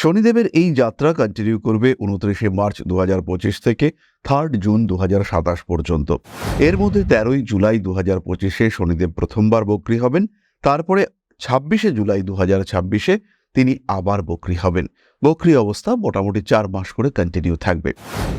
শনিদেবের এই যাত্রা কন্টিনিউ করবে উনত্রিশে মার্চ দু হাজার পঁচিশ থেকে থার্ড জুন দু হাজার সাতাশ পর্যন্ত। এর মধ্যে তেরোই জুলাই দু হাজার পঁচিশে শনিদেব প্রথমবার বক্রি হবেন, তারপরে ছাব্বিশে জুলাই দু হাজার ছাব্বিশে তিনি আবার বক্রি হবেন। বক্রি অবস্থা মোটামুটি চার মাস করে কন্টিনিউ থাকবে।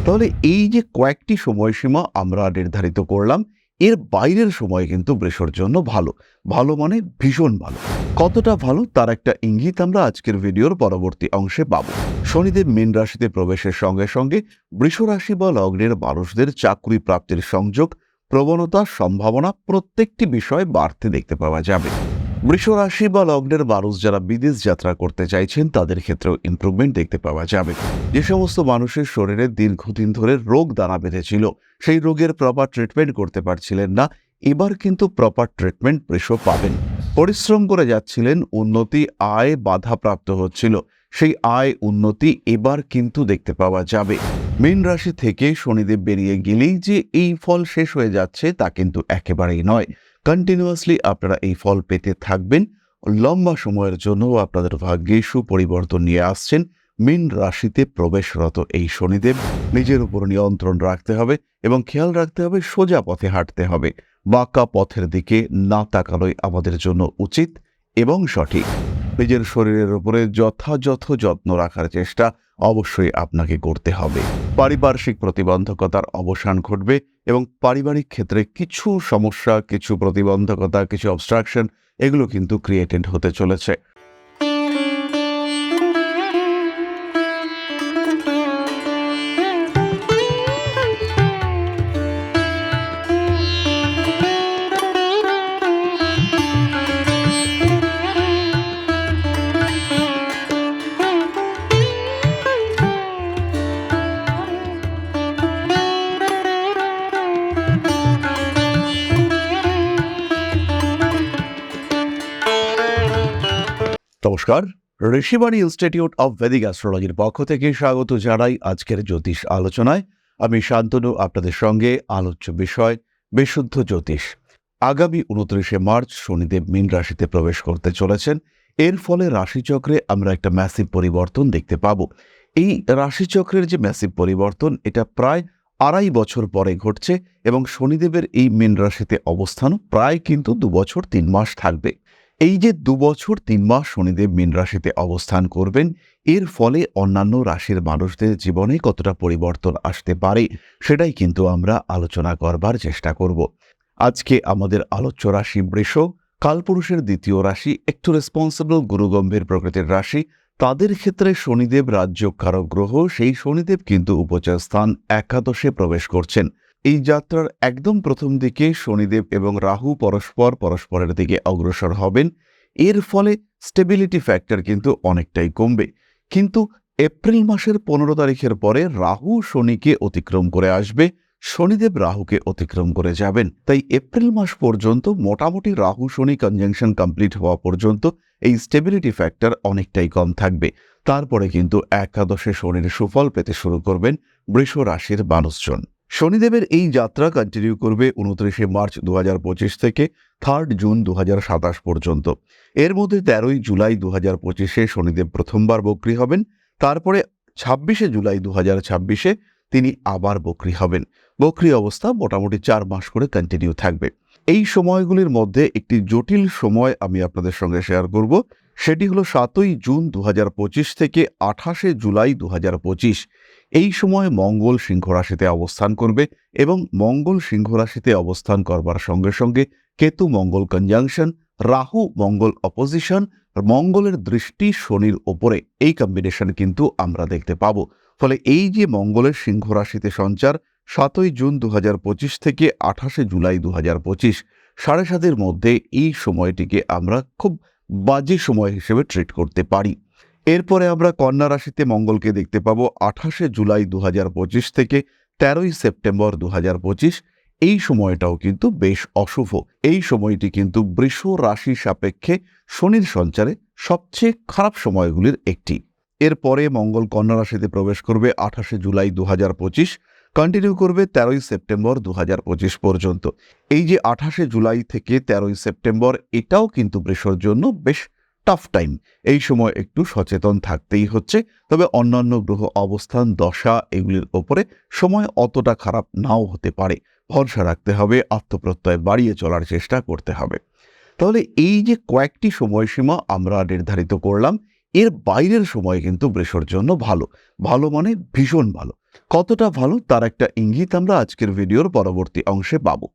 তাহলে এই যে কয়েকটি সময়সীমা আমরা নির্ধারিত করলাম এর বাইরের সময় কিন্তু ব্রেশর জন্য ভালো। ভালো মানে ভীষণ ভালো। কতটা ভালো তার একটা ইঙ্গিত আমরা আজকের ভিডিওর পরবর্তী অংশে পাব। শনিদেব মীন রাশিতে প্রবেশের সঙ্গে সঙ্গে বৃষ রাশি বা লগ্নের মানুষদের চাকরি প্রাপ্তির সংযোগ, প্রবণতা, সম্ভাবনা প্রত্যেকটি বিষয় বাড়তে দেখতে পাওয়া যাবে। বৃষ রাশি বা লগ্নের মানুষ যারা বিদেশ যাত্রা করতে চাইছেন, তাদের ক্ষেত্রেও ইমপ্রুভমেন্ট দেখতে পাওয়া যাবে। যে সমস্ত মানুষের শরীরে দীর্ঘদিন ধরে রোগ দানা বেঁধেছিল, সেই রোগের প্রপার ট্রিটমেন্ট করতে পারছিলেন না। এবার কিন্তু প্রপার ট্রিটমেন্ট বৃষ পাবেন। পরিশ্রম করে যাচ্ছিলেন, উন্নতি, আয় বাধাপ্রাপ্ত হচ্ছিল। সেই আয়, উন্নতি এবার কিন্তু দেখতে পাওয়া যাবে। মীন রাশি থেকে শনিদেব বেরিয়ে গেলেই যে এই ফল শেষ হয়ে যাচ্ছে, তা কিন্তু একেবারেই নয়। কন্টিনিউয়াসলি আপনারা এই ফল পেতে থাকবেন। লম্বা সময়ের জন্য আপনাদের ভাগ্যে সুপরিবর্তন নিয়ে আসছেন। মীন রাশিতে প্রবেশরত এই শনিদেব নিজের উপর নিয়ন্ত্রণ রাখতে হবে এবং খেয়াল রাখতে হবে, সোজা পথে হাঁটতে হবে। বাঁকা পথের দিকে না তাকানোই আমাদের জন্য উচিত এবং সঠিক। নিজের শরীরের উপরে যথাযথ যত্ন রাখার চেষ্টা অবশ্যই আপনাকে করতে হবে। পারিপার্শ্বিক প্রতিবন্ধকতার অবসান ঘটবে এবং পারিবারিক ক্ষেত্রে কিছু সমস্যা কিছু প্রতিবন্ধকতা কিছু অবস্ট্রাকশন এগুলো কিন্তু ক্রিয়েটেড হতে চলেছে। নমস্কার। ঋষিবাণী ইনস্টিটিউট অব ভেদিক অ্যাস্ট্রোলজির পক্ষ থেকে স্বাগত জানাই আজকের জ্যোতিষ আলোচনায়। আমি শান্তনু, আপনাদের সঙ্গে আলোচ্য বিষয়, বিশুদ্ধ জ্যোতিষ। আগামী উনত্রিশে মার্চ শনিদেব মীন রাশিতে প্রবেশ করতে চলেছেন। এর ফলে রাশিচক্রে আমরা একটা ম্যাসিভ পরিবর্তন দেখতে পাব। এই রাশিচক্রের যে ম্যাসিভ পরিবর্তন, এটা প্রায় আড়াই বছর পরে ঘটছে এবং শনিদেবের এই মীন রাশিতে অবস্থানও প্রায় কিন্তু দু বছর তিন মাস থাকবে। এই যে দুবছর তিন মাস শনিদেব মীন রাশিতে অবস্থান করবেন, এর ফলে অন্যান্য রাশির মানুষদের জীবনে কতটা পরিবর্তন আসতে পারে সেটাই কিন্তু আমরা আলোচনা করবার চেষ্টা করব। আজকে আমাদের আলোচ্য রাশি বৃষ, কালপুরুষের দ্বিতীয় রাশি, একটু রেসপন্সিবল গুরুগম্ভীর প্রকৃতির রাশি, তাদের ক্ষেত্রে শনিদেব রাজ্য কারক গ্রহ, সেই শনিদেব কিন্তু উপচার স্থান একাদশে প্রবেশ করছেন। এই যাত্রার একদম প্রথম দিকে শনিদেব এবং রাহু পরস্পর পরস্পরের দিকে অগ্রসর হবেন। এর ফলে স্টেবিলিটি ফ্যাক্টর কিন্তু অনেকটাই কমবে। কিন্তু এপ্রিল মাসের পনেরো তারিখের পরে রাহু শনিকে অতিক্রম করে আসবে, শনিদেব রাহুকে অতিক্রম করে যাবেন। তাই এপ্রিল মাস পর্যন্ত মোটামুটি রাহু শনি কনজাংশন কমপ্লিট হওয়া পর্যন্ত এই স্টেবিলিটি ফ্যাক্টর অনেকটাই কম থাকবে। তারপরে কিন্তু একাদশে শনির সুফল পেতে শুরু করবেন বৃষ রাশির মানুষজন। শনিদেবের এই যাত্রা কন্টিনিউ করবে উনত্রিশে মার্চ দু হাজার পঁচিশ থেকে থার্ড জুন দু হাজার সাতাশ পর্যন্ত। এর মধ্যে তেরোই জুলাই দু হাজার পঁচিশে শনিদেব প্রথমবার বক্রি হবেন, তারপরে ছাব্বিশে জুলাই দু হাজার ছাব্বিশে তিনি আবার বক্রি হবেন। বক্রি অবস্থা মোটামুটি চার মাস করে কন্টিনিউ থাকবে। এই সময়গুলির মধ্যে একটি জটিল সময় আমি আপনাদের সঙ্গে শেয়ার করব, সেটি হলো সাতই জুন দু হাজার পঁচিশ থেকে আঠাশে জুলাই দু হাজার পঁচিশ। এই সময় মঙ্গল সিংহ রাশিতে অবস্থান করবে এবং মঙ্গল সিংহ রাশিতে অবস্থান করবার সঙ্গে সঙ্গে কেতু মঙ্গল কনজাংশন রাহু মঙ্গল অপোজিশন মঙ্গলের দৃষ্টি শনির ওপরে। এই কম্বিনেশন কিন্তু আমরা দেখতে পাব। ফলে এই যে মঙ্গলের সিংহ রাশিতে সঞ্চার, সাতই জুন দু হাজার পঁচিশ থেকে আঠাশে জুলাই দু সাড়ে সাতের মধ্যে এই সময়টিকে আমরা খুব বাজে সময় হিসেবে ট্রিট করতে পারি। এরপরে আমরা কন্যা রাশিতে মঙ্গলকে দেখতে পাবো আঠাশে জুলাই দু হাজার পঁচিশ থেকে তেরোই সেপ্টেম্বর দু হাজার পঁচিশ। এই সময়টাও কিন্তু বেশ অশুভ। এই সময়টি কিন্তু বৃষ রাশি সাপেক্ষে শনির সঞ্চারে সবচেয়ে খারাপ সময়গুলির একটি। এরপরে মঙ্গল কন্যা রাশিতে প্রবেশ করবে আঠাশে জুলাই দু হাজার পঁচিশ কন্টিনিউ করবে তেরোই সেপ্টেম্বর দু হাজার পঁচিশ পর্যন্ত। এই যে আঠাশে জুলাই থেকে তেরোই সেপ্টেম্বর, এটাও কিন্তু বৃষর জন্য বেশ টাফ টাইম এই সময় একটু সচেতন থাকতেই হচ্ছে। তবে অন্যান্য গ্রহ অবস্থান, দশা এগুলির ওপরে সময় অতটা খারাপ নাও হতে পারে। ভরসা রাখতে হবে, আত্মপ্রত্যয় বাড়িয়ে চলার চেষ্টা করতে হবে। তাহলে এই যে কয়েকটি সময়সীমা আমরা নির্ধারিত করলাম, এর বাইরের সময় কিন্তু বৃষর জন্য ভালো। ভালো মানে ভীষণ ভালো। কতটা ভালো তার একটা ইঙ্গিত আমরা আজকের ভিডিওর পরবর্তী অংশে পাবো।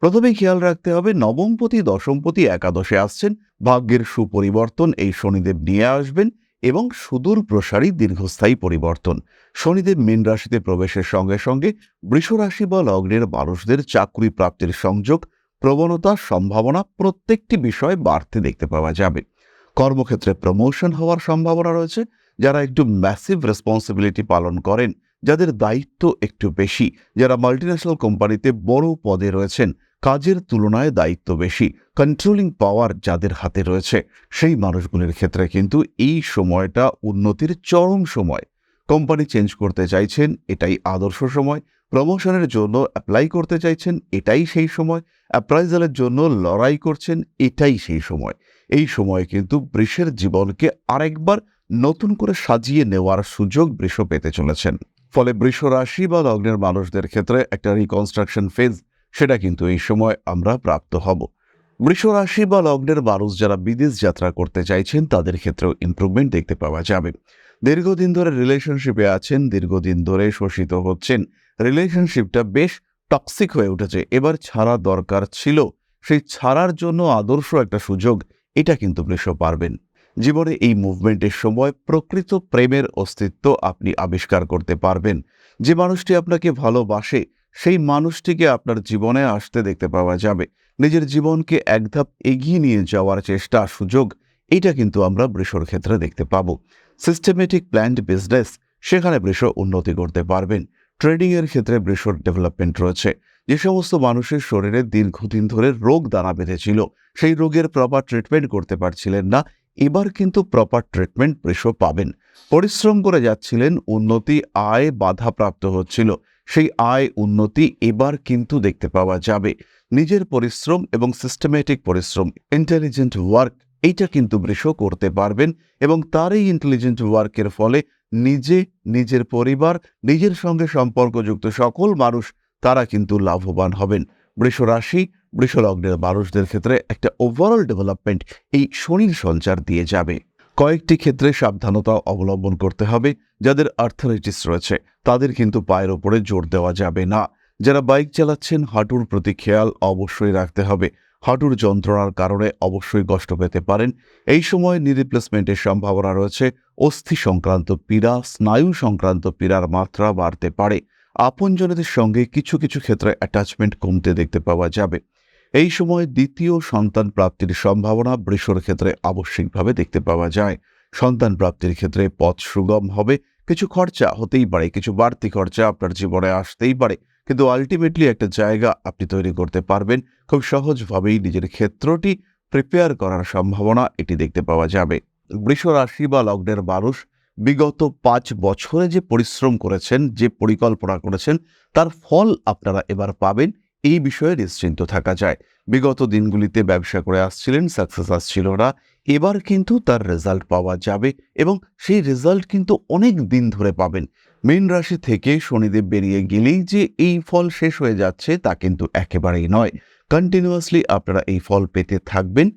প্রথমেই খেয়াল রাখতে হবে নবমপতি দশমপতি একাদশে আসছেন। ভাগ্যের সুপরিবর্তন এই শনিদেব নিয়ে আসবেন এবং সুদূর প্রসারী দীর্ঘস্থায়ী পরিবর্তন। শনিদেব মীন রাশিতে প্রবেশের সঙ্গে সঙ্গে বৃষ রাশি বা লগ্নের মানুষদের চাকরি প্রাপ্তির সংযোগ, প্রবণতা, সম্ভাবনা প্রত্যেকটি বিষয়ে বাড়তে দেখতে পাওয়া যাবে। কর্মক্ষেত্রে প্রমোশন হওয়ার সম্ভাবনা রয়েছে। যারা একটু ম্যাসিভ রেসপন্সিবিলিটি পালন করেন যাদের দায়িত্ব একটু বেশি, যারা মাল্টিন্যাশনাল কোম্পানিতে বড় পদে রয়েছেন, কাজের তুলনায় দায়িত্ব বেশি কন্ট্রোলিং পাওয়ার যাদের হাতে রয়েছে, সেই মানুষগুলির ক্ষেত্রে কিন্তু এই সময়টা উন্নতির চরম সময়। কোম্পানি চেঞ্জ করতে চাইছেন, এটাই আদর্শ সময় প্রমোশনের জন্য অ্যাপ্লাই করতে চাইছেন, এটাই সেই সময় অ্যাপ্রাইজালের জন্য লড়াই করছেন, এটাই সেই সময়। এই সময় কিন্তু বৃষের জীবনকে আরেকবার নতুন করে সাজিয়ে নেওয়ার সুযোগ বৃষ পেতে চলেছেন। ফলে বৃষ রাশি বা লগ্নের মানুষদের ক্ষেত্রে একটা রিকনস্ট্রাকশন ফেজ সেটা কিন্তু এই সময় আমরা প্রাপ্ত হব। বৃষ রাশি বা লগ্নের মানুষ যারা বিদেশ যাত্রা করতে চাইছেন, তাদের ক্ষেত্রেও ইমপ্রুভমেন্ট দেখতে পাওয়া যাবে। দীর্ঘদিন ধরে রিলেশনশিপে আছেন, দীর্ঘদিন ধরে শোষিত হচ্ছেন। রিলেশনশিপটা বেশ টক্সিক হয়ে উঠেছে। এবার ছাড়া দরকার ছিল। সেই ছাড়ার জন্য আদর্শ একটা সুযোগ, এটা কিন্তু বৃষ পারবেন জীবনে এই মুভমেন্টের সময় প্রকৃত প্রেমের অস্তিত্ব আপনি আবিষ্কার করতে পারবেন। যে মানুষটি আপনাকে ভালোবাসে, সেই মানুষটিকে আপনার জীবনে আসতে দেখতে পাওয়া যাবে। নিজের জীবনকে এক ধাপ এগিয়ে নিয়ে যাওয়ার চেষ্টা, সুযোগ, এটা কিন্তু আমরা বৃষর ক্ষেত্রে দেখতে পাব। সিস্টেমেটিক প্ল্যান্ড বিজনেস সেখানে বৃষ উন্নতি করতে পারবেন। ট্রেডিংয়ের ক্ষেত্রে বৃষর ডেভেলপমেন্ট রয়েছে। যে সমস্ত মানুষের শরীরে দীর্ঘদিন ধরে রোগ দানা বেঁধেছিল, সেই রোগের প্রপার ট্রিটমেন্ট করতে পারছিলেন না। এবার কিন্তু প্রপার ট্রিটমেন্ট বৃষ পাবেন। পরিশ্রম করে যাচ্ছিলেন, উন্নতি, আয় বাধাপ্রাপ্ত হচ্ছিল। সেই আয়, উন্নতি এবার কিন্তু দেখতে পাওয়া যাবে। নিজের পরিশ্রম এবং সিস্টেমেটিক পরিশ্রম ইন্টেলিজেন্ট ওয়ার্ক এইটা কিন্তু বৃষ করতে পারবেন এবং তার এই ইন্টেলিজেন্ট ওয়ার্কের ফলে নিজে, নিজের পরিবার, নিজের সঙ্গে সম্পর্কযুক্ত সকল মানুষ, তারা কিন্তু লাভবান হবেন। বৃষ রাশি বৃষলগ্নের মানুষদের ক্ষেত্রে একটা ওভারঅল ডেভেলপমেন্ট এই শনির সঞ্চার দিয়ে যাবে। কয়েকটি ক্ষেত্রে সাবধানতা অবলম্বন করতে হবে, যাদের আর্থারাইটিস রয়েছে, তাদের কিন্তু পায়ের ওপরে জোর দেওয়া যাবে না। যারা বাইক চালাচ্ছেন, হাঁটুর প্রতি খেয়াল অবশ্যই রাখতে হবে। হাঁটুর যন্ত্রণার কারণে অবশ্যই কষ্ট পেতে পারেন। এই সময় নি রিপ্লেসমেন্টের সম্ভাবনা রয়েছে। অস্থি সংক্রান্ত পীড়া, স্নায়ু সংক্রান্ত পীড়ার মাত্রা বাড়তে পারে। আপনজনদের সঙ্গে কিছু কিছু ক্ষেত্রে অ্যাটাচমেন্ট কমতে দেখতে পাওয়া যাবে। এই সময় দ্বিতীয় সন্তান প্রাপ্তির সম্ভাবনা বৃষর ক্ষেত্রে আবশ্যিকভাবে দেখতে পাওয়া যায়। সন্তান প্রাপ্তির ক্ষেত্রে পথ সুগম হবে, কিছু খরচা হতেই পারে, কিছু বাড়তি খরচা আপনার জীবনে আসতেই পারে, কিন্তু আলটিমেটলি একটা জায়গা আপনি তৈরি করতে পারবেন। খুব সহজভাবেই নিজের ক্ষেত্রটি প্রিপেয়ার করার সম্ভাবনা এটি দেখতে পাওয়া যাবে। বৃষ রাশি বা লগ্নের মানুষ বিগত পাঁচ বছরে যে পরিশ্রম করেছেন, যে পরিকল্পনা করেছেন, তার ফল আপনারা এবার পাবেন। এই বিষয়ে নিশ্চিন্ত থাকা যায়। বিগত দিনগুলিতে ব্যবসা করে আসছিলেন সাকসেস আসছিল না। এবার কিন্তু তার রেজাল্ট পাওয়া যাবে এবং সেই রেজাল্ট কিন্তু অনেক দিন ধরে পাবেন। মীন রাশি থেকে শনিদেব বেরিয়ে গেলেই যে এই ফল শেষ হয়ে যাচ্ছে তা কিন্তু একেবারেই নয়। কন্টিনিউয়াসলি আপনারা এই ফল পেতে থাকবেন।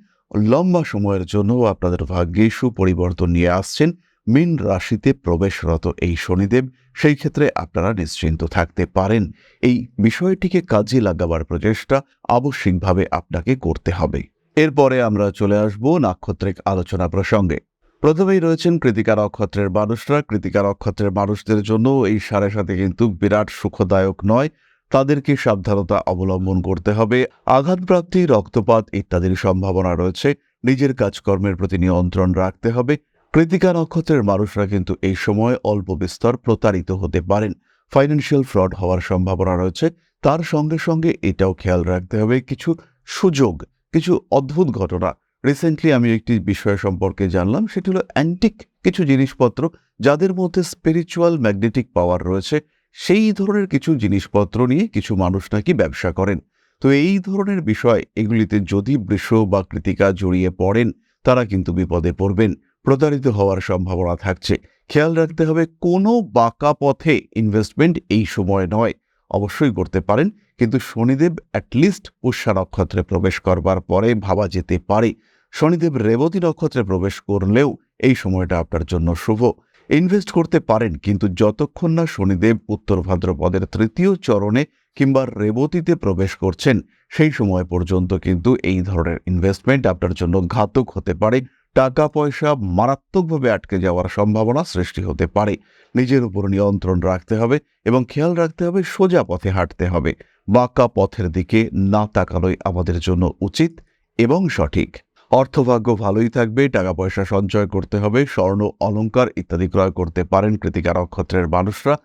লম্বা সময়ের জন্য আপনাদের ভাগ্যে সুপরিবর্তন নিয়ে আসছেন। মীন রাশিতে প্রবেশরত এই শনিদেব সেই ক্ষেত্রে আপনারা নিশ্চিন্ত থাকতে পারেন। এই বিষয়টিকে কাজে লাগাবার প্রচেষ্টা আবশ্যিকভাবে আপনাকে করতে হবে। এরপরে আমরা চলে আসব নাক্ষত্রিক আলোচনা প্রসঙ্গে। প্রথমেই রয়েছেন কৃতিকা নক্ষত্রের মানুষরা। কৃতিকা নক্ষত্রের মানুষদের জন্য এই সাড়ে সাথে কিন্তু বিরাট সুখদায়ক নয়। তাদেরকে সাবধানতা অবলম্বন করতে হবে। আঘাতপ্রাপ্তি, রক্তপাত ইত্যাদির সম্ভাবনা রয়েছে। নিজের কাজকর্মের প্রতি নিয়ন্ত্রণ রাখতে হবে। কৃতিকা নক্ষত্রের মানুষরা কিন্তু এই সময় অল্প বিস্তর প্রতারিত হতে পারেন। ফাইন্যান্সিয়াল ফ্রড হওয়ার সম্ভাবনা রয়েছে। তার সঙ্গে সঙ্গে এটাও খেয়াল রাখতে হবে কিছু সুযোগ, কিছু অদ্ভুত ঘটনা। রিসেন্টলি আমি একটি বিষয় সম্পর্কে জানলাম, সেটি হলো অ্যান্টিক কিছু জিনিসপত্র যাদের মধ্যে স্পিরিচুয়াল ম্যাগনেটিক পাওয়ার রয়েছে, সেই ধরনের কিছু জিনিসপত্র নিয়ে কিছু মানুষ নাকি ব্যবসা করেন। তো এই ধরনের বিষয় এগুলিতে যদি বৃষ বা কৃতিকা জড়িয়ে পড়েন, তারা কিন্তু বিপদে পড়বেন। প্রতারিত হওয়ার সম্ভাবনা থাকছে। খেয়াল রাখতে হবে, কোনো বাঁকা পথে ইনভেস্টমেন্ট এই সময় নয়। অবশ্যই করতে পারেন, কিন্তু শনিদেব অ্যাটলিস্ট পুষ্যা নক্ষত্রে প্রবেশ করবার পরে ভাবা যেতে পারে। শনিদেব রেবতী নক্ষত্রে প্রবেশ করলেও এই সময়টা আপনার জন্য শুভ। ইনভেস্ট করতে পারেন, কিন্তু যতক্ষণ না শনিদেব উত্তর ভাদ্রপদের তৃতীয় চরণে কিংবা রেবতীতে প্রবেশ করছেন, সেই সময় পর্যন্ত কিন্তু এই ধরনের ইনভেস্টমেন্ট আপনার জন্য ঘাতক হতে পারে। টাকা পয়সা মারাত্মকভাবে আটকে যাওয়ার সম্ভাবনা সৃষ্টি হতে পারে। নিজের উপর নিয়ন্ত্রণ রাখতে হবে এবং খেয়াল রাখতে হবে সোজা পথে হাঁটতে হবে। বাঁকা পথের দিকে না তাকানোই আমাদের জন্য উচিত এবং সঠিক। অর্থভাগ্য ভালোই থাকবে টাকা পয়সা সঞ্চয় করতে হবে, স্বর্ণ, অলংকার ইত্যাদি ক্রয় করতে পারেন কৃতিকা নক্ষত্রের মানুষরা।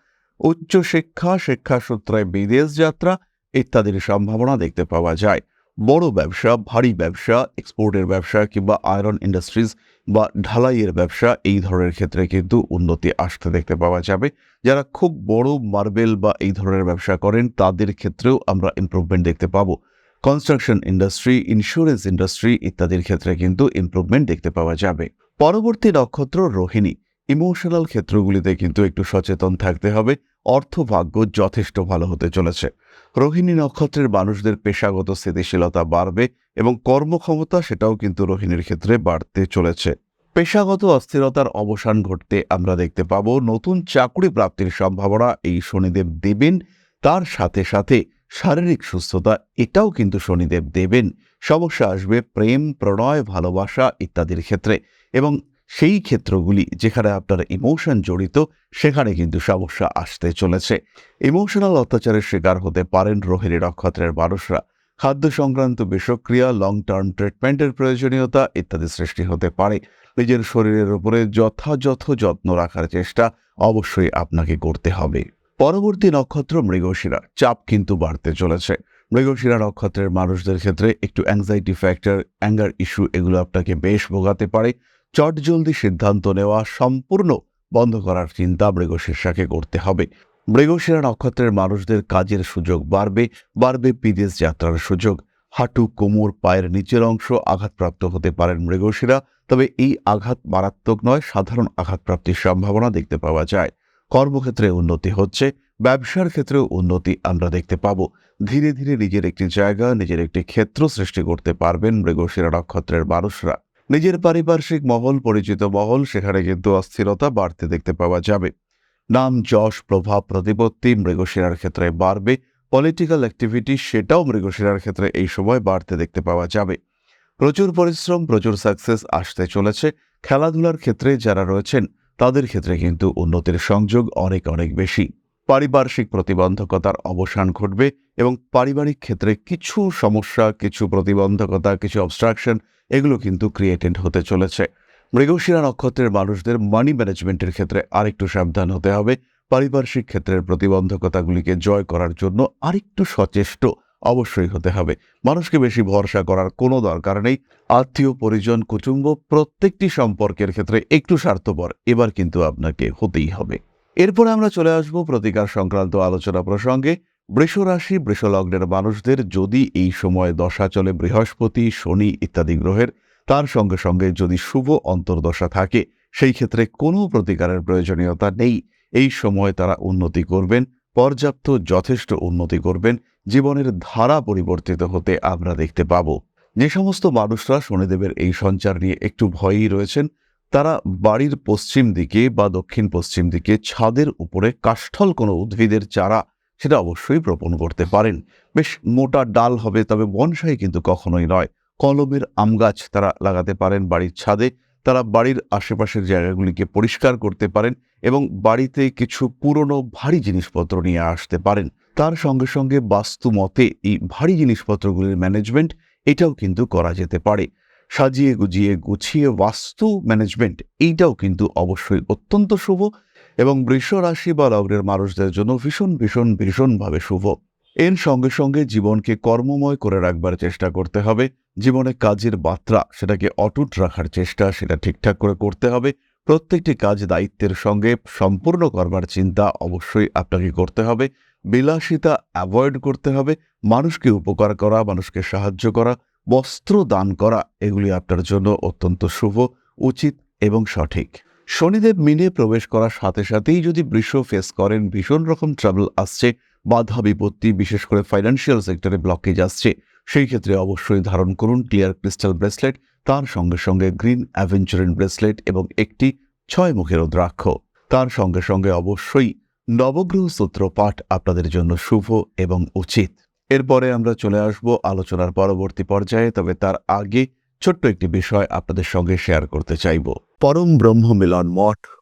উচ্চ শিক্ষা শিক্ষাসূত্রে বিদেশ যাত্রা ইত্যাদির সম্ভাবনা দেখতে পাওয়া যায়। বড় ব্যবসা, ভারী ব্যবসা, এক্সপোর্টের ব্যবসা কিংবা আয়রন ইন্ডাস্ট্রিজ বা ঢালাইয়ের ব্যবসা, এই ধরনের ক্ষেত্রে কিন্তু উন্নতি আসতে দেখতে পাওয়া যাবে। যারা খুব বড় মার্বেল বা এই ধরনের ব্যবসা করেন, তাদের ক্ষেত্রেও আমরা ইমপ্রুভমেন্ট দেখতে পাবো। কনস্ট্রাকশন ইন্ডাস্ট্রি ইন্স্যুরেন্স ইন্ডাস্ট্রি ইত্যাদির ক্ষেত্রে কিন্তু ইমপ্রুভমেন্ট দেখতে পাওয়া যাবে। পরবর্তী নক্ষত্র রোহিণী। ইমোশনাল ক্ষেত্রগুলিতে কিন্তু একটু সচেতন থাকতে হবে। অর্থভাগ্য যথেষ্ট ভালো হতে চলেছে। রোহিণী নক্ষত্রের মানুষদের পেশাগত স্থিতিশীলতা বাড়বে এবং কর্মক্ষমতা সেটাও কিন্তু রোহিণীর ক্ষেত্রে বাড়তে চলেছে। পেশাগত অস্থিরতার অবসান ঘটতে আমরা দেখতে পাব, নতুন চাকরি প্রাপ্তির সম্ভাবনা এই শনিদেব দেবেন, তার সাথে সাথে শারীরিক সুস্থতা এটাও কিন্তু শনিদেব দেবেন। সমস্যা আসবে, প্রেম, প্রণয়, ভালোবাসা ইত্যাদির ক্ষেত্রে এবং সেই ক্ষেত্রগুলি যেখানে আপনার ইমোশন জড়িত, সেখানে কিন্তু সমস্যা আসতে চলেছে। ইমোশনাল অত্যাচারের শিকার হতে পারেন রোহিণী নক্ষত্রের মানুষরা। খাদ্য সংক্রান্ত বিষক্রিয়া লং টার্ম ট্রিটমেন্টের প্রয়োজনীয়তা ইত্যাদি সৃষ্টি হতে পারে। নিজের শরীরের উপরে যথাযথ যত্ন রাখার চেষ্টা অবশ্যই আপনাকে করতে হবে। পরবর্তী নক্ষত্র মৃগশিরা। চাপ কিন্তু বাড়তে চলেছে। মৃগশিরা নক্ষত্রের মানুষদের ক্ষেত্রে একটু অ্যাংজাইটি ফ্যাক্টর অ্যাঙ্গার ইস্যু এগুলো আপনাকে বেশ ভোগাতে পারে। চটজলদি সিদ্ধান্ত নেওয়া সম্পূর্ণ বন্ধ করার চিন্তা মৃগশীর্ষাকে করতে হবে। মৃগশিরা নক্ষত্রের মানুষদের কাজের সুযোগ বাড়বে বাড়বে বিদেশ যাত্রার সুযোগ। হাঁটু, কোমর, পায়ের নিচের অংশ আঘাতপ্রাপ্ত হতে পারেন মৃগশিরা, তবে এই আঘাত মারাত্মক নয়, সাধারণ আঘাতপ্রাপ্তির সম্ভাবনা দেখতে পাওয়া যায়। কর্মক্ষেত্রে উন্নতি হচ্ছে, ব্যবসার ক্ষেত্রেও উন্নতি আমরা দেখতে পাব। ধীরে ধীরে নিজের একটি জায়গা, নিজের একটি ক্ষেত্র সৃষ্টি করতে পারবেন মৃগশিরা নক্ষত্রের মানুষরা। নিজের পারিপার্শ্বিক মহল পরিচিত মহল, সেখানে কিন্তু অস্থিরতা বাড়তে দেখতে পাওয়া যাবে। নাম, যশ, প্রভাব, প্রতিপত্তি মৃগশিরার ক্ষেত্রে বাড়বে। পলিটিক্যাল অ্যাক্টিভিটি সেটাও মৃগশিরার ক্ষেত্রে এই সময় বাড়তে দেখতে পাওয়া যাবে। প্রচুর পরিশ্রম, প্রচুর সাকসেস আসতে চলেছে। খেলাধুলার ক্ষেত্রে যারা রয়েছেন, তাদের ক্ষেত্রে কিন্তু উন্নতির সংযোগ অনেক অনেক বেশি। পারিপার্শ্বিক প্রতিবন্ধকতার অবসান ঘটবে এবং পারিবারিক ক্ষেত্রে কিছু সমস্যা, কিছু প্রতিবন্ধকতা, কিছু অবস্ট্রাকশন এগুলো কিন্তু ক্রিয়েটেড হতে চলেছে। মৃগশিরা নক্ষত্রের মানুষদের মানি ম্যানেজমেন্টের ক্ষেত্রে আরেকটু সাবধান হতে হবে। পারিপার্শ্বিক ক্ষেত্রের প্রতিবন্ধকতাগুলিকে জয় করার জন্য আরেকটু সচেষ্ট অবশ্যই হতে হবে। মানুষকে বেশি ভরসা করার কোনো দরকার নেই। আত্মীয়, পরিজন, কুটুম্ব প্রত্যেকটি সম্পর্কের ক্ষেত্রে একটু স্বার্থপর। এবার কিন্তু আপনাকে হতেই হবে। এরপরে আমরা চলে আসব প্রতিকার সংক্রান্ত আলোচনা প্রসঙ্গে। বৃষ রাশি বৃষলগ্নের মানুষদের যদি এই সময় দশা চলে, বৃহস্পতি, শনি ইত্যাদি গ্রহের, তার সঙ্গে সঙ্গে যদি শুভ অন্তর্দশা থাকে, সেই ক্ষেত্রে কোনো প্রতিকারের প্রয়োজনীয়তা নেই। এই সময় তারা উন্নতি করবেন, পর্যাপ্ত যথেষ্ট উন্নতি করবেন, জীবনের ধারা পরিবর্তিত হতে আমরা দেখতে পাব। যে সমস্ত মানুষরা শনিদেবের এই সঞ্চার নিয়ে একটু ভয়েই রয়েছেন, তারা বাড়ির পশ্চিম দিকে বা দক্ষিণ পশ্চিম দিকে ছাদের উপরে কাষ্ঠল কোনো উদ্ভিদের চারা সেটা অবশ্যই রোপণ করতে পারেন। বেশ মোটা ডাল হবে, তবে বনসাই কিন্তু কখনোই নয়। কলমের আম গাছ তারা লাগাতে পারেন বাড়ির ছাদে। তারা বাড়ির আশেপাশের জায়গাগুলিকে পরিষ্কার করতে পারেন এবং বাড়িতে কিছু পুরনো ভারী জিনিসপত্র নিয়ে আসতে পারেন। তার সঙ্গে সঙ্গে বাস্তু মতে এই ভারী জিনিসপত্রগুলির ম্যানেজমেন্ট এটাও কিন্তু করা যেতে পারে। সাজিয়ে গুজিয়ে গুছিয়ে বাস্তু ম্যানেজমেন্ট এইটাও কিন্তু অবশ্যই অত্যন্ত শুভ। এবং বৃষ রাশি বা লগ্নের মানুষদের জন্য ভীষণ ভীষণ, ভীষণভাবে শুভ। এর সঙ্গে সঙ্গে জীবনকে কর্মময় করে রাখবার চেষ্টা করতে হবে। জীবনে কাজের মাত্রা সেটাকে অটুট রাখার চেষ্টা, সেটা ঠিকঠাক করে করতে হবে। প্রত্যেকটি কাজ দায়িত্বের সঙ্গে সম্পূর্ণ করবার চিন্তা অবশ্যই আপনাকে করতে হবে। বিলাসিতা অ্যাভয়েড করতে হবে। মানুষকে উপকার করা, মানুষকে সাহায্য করা, বস্ত্র দান করা, এগুলি আপনার জন্য অত্যন্ত শুভ, উচিত এবং সঠিক। শনিদেব মিনে প্রবেশ করার সাথে সাথেই যদি বৃষ ফেস করেন, ভীষণ রকম ট্রাবল আসছে বাধা বিপত্তি বিশেষ করে ফাইন্যান্সিয়াল সেক্টরে ব্লকেজ আসছে। সেই ক্ষেত্রে অবশ্যই ধারণ করুন ক্লিয়ার ক্রিস্টাল ব্রেসলেট তার সঙ্গে সঙ্গে গ্রিন অ্যাভেঞ্চারিন ব্রেসলেট এবং একটি ছয় মুখের রুদ্রাক্ষ। তার সঙ্গে সঙ্গে অবশ্যই নবগ্রহ সূত্র পাঠ আপনাদের জন্য শুভ এবং উচিত। এরপরে আমরা চলে আসব আলোচনার পরবর্তী পর্যায়ে, তবে তার আগে ছোট্ট একটি বিষয় আপনাদের সঙ্গে শেয়ার করতে চাইব। পরম ব্রহ্ম মিলন মঠ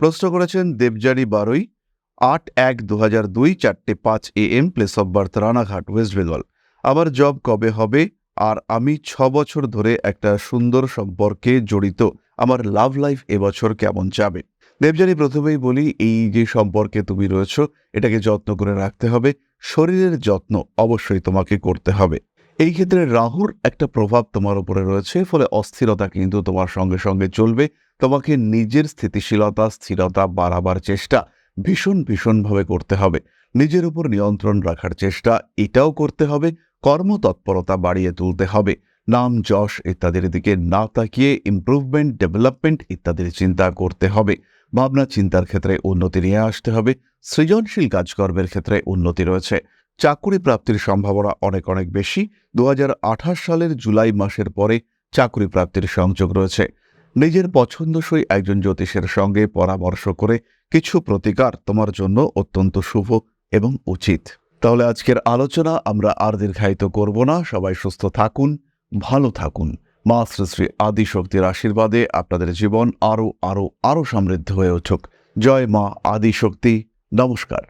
প্রশ্ন করেছেন দেবজারি বারোই, আট এক দু হাজার দুই, চারটে পাঁচ A M place of birth Ranaghat West Bengal আমার জব কবে হবে? আর আমি ছ বছর ধরে একটা সুন্দর সম্পর্কে জড়িত। আমার লাভ লাইফ এবছর কেমন যাবে? দেবজানি প্রথমেই বলি, এই যে সম্পর্কে তুমি রয়েছো, এটাকে যত্ন করে রাখতে হবে। শরীরের যত্ন অবশ্যই তোমাকে করতে হবে। এই ক্ষেত্রে রাহুর একটা প্রভাব তোমার উপরে রয়েছে, ফলে অস্থিরতা কিন্তু তোমার সঙ্গে সঙ্গে চলবে। তোমাকে নিজের স্থিতিশীলতা, স্থিরতা বাড়াবার চেষ্টা ভীষণ ভীষণভাবে করতে হবে। নিজের উপর নিয়ন্ত্রণ রাখার চেষ্টা, এটাও করতে হবে। কর্মতৎপরতা বাড়িয়ে তুলতে হবে। নাম, যশ ইত্যাদির দিকে না তাকিয়ে ইমপ্রুভমেন্ট ডেভেলপমেন্ট ইত্যাদির চিন্তা করতে হবে। ভাবনা, চিন্তার ক্ষেত্রে উন্নতি নিয়ে আসতে হবে। সৃজনশীল কাজকর্মের ক্ষেত্রে উন্নতি রয়েছে। চাকুরি প্রাপ্তির সম্ভাবনা অনেক অনেক বেশি। দু হাজার আঠাশ সালের জুলাই মাসের পরে চাকুরি প্রাপ্তির সংযোগ রয়েছে। নিজের পছন্দসই একজন জ্যোতিষের সঙ্গে পরামর্শ করে কিছু প্রতিকার তোমার জন্য অত্যন্ত শুভ এবং উচিত। তাহলে আজকের আলোচনা আমরা আর দীর্ঘায়িত করব না। সবাই সুস্থ থাকুন, ভালো থাকুন। মা শ্রী শ্রী আদিশক্তির আশীর্বাদে আপনাদের জীবন আরও আরও আরও সমৃদ্ধ হয়ে উঠুক। জয় মা আদিশক্তি। নমস্কার।